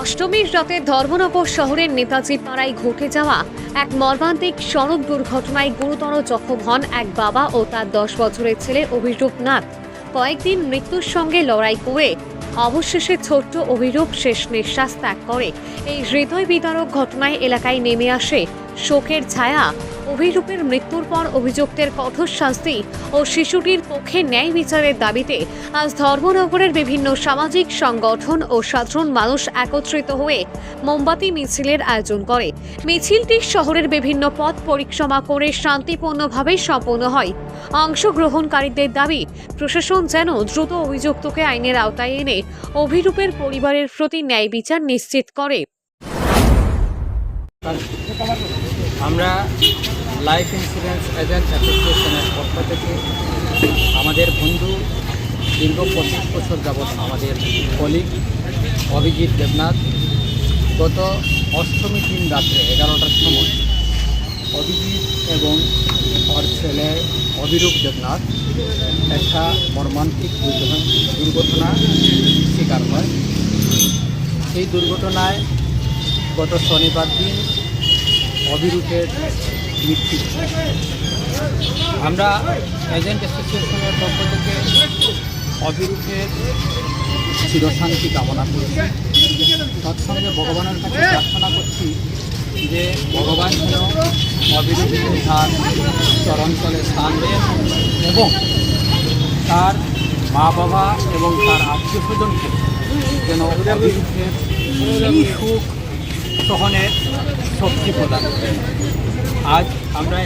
অষ্টমীর রাতে ধর্মনগর শহরের নেতাজি পাড়ায় ঘটে যাওয়া এক মর্মান্তিক সড়ক দুর্ঘটনায় গুরুতর জখম হন এক বাবা ও তার দশ বছরের ছেলে অভিরূপ নাথ। কয়েকদিন মৃত্যুর সঙ্গে লড়াই করে অবশেষে ছোট্ট অভিরূপ শেষ নিঃশ্বাস ত্যাগ করে। এই হৃদয় বিদারক ঘটনায় এলাকায় নেমে আসে শোকের ছায়া। অভিরূপের মৃত্যুর পর অভিযুক্তের কঠোর শাস্তি ও শিশুটির পক্ষে ন্যায় বিচারের দাবিতে আজ ধর্মনগরের বিভিন্ন সামাজিক সংগঠন ও সাধারণ মানুষ একত্রিত হয়ে মোমবাতি মিছিলের আয়োজন করে। মিছিলটি শহরের বিভিন্ন পথ পরিক্রমা করে শান্তিপূর্ণভাবে সম্পন্ন হয়। অংশগ্রহণকারীদের দাবি, প্রশাসন যেন দ্রুত অভিযুক্তকে আইনের আওতায় এনে অভিরূপের পরিবারের প্রতি ন্যায় বিচার নিশ্চিত করে। আমরা লাইফ ইন্স্যুরেন্স এজেন্ট অ্যাসোসিয়েশনের পক্ষ থেকে আমাদের বন্ধু দীর্ঘ পঁচিশ বছর যাবৎ আমাদের কলিগ অভিজিৎ দেবনাথ গত অষ্টমী দিন রাত্রে এগারোটার সময় অভিজিৎ এবং ওর ছেলে অভিরূপ দেবনাথ একটা মর্মান্তিক দুর্ঘটনা শিকার হয়। সেই দুর্ঘটনায় গত শনিবার দিন অবিরূপের মৃত্যু আমরা এজেন্ট অ্যাসোসিয়েশনের পক্ষ থেকে অবিরূপের চিরশান্তি কামনা করছি। তৎসঙ্গে ভগবানের কাছে প্রার্থনা করছি যে ভগবান যেন অবিরূপকে তার চরণতলে স্থান দেন এবং তার মা বাবা এবং তার আত্মীয় স্বজনকে যেন অবিরূপের সুখ সহনের শক্তি প্রদান আজ আমরা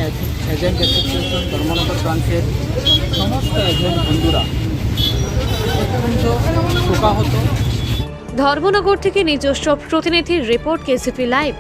এজেন্ট অ্যাসোসিয়েশন ধর্মনগর ব্রাঞ্চের সমস্ত এজেন্ট বন্ধুরা। অত্যন্ত শোকাহত। ধর্মনগর থেকে নিজস্ব প্রতিনিধির রিপোর্ট কেসিপি লাইভ।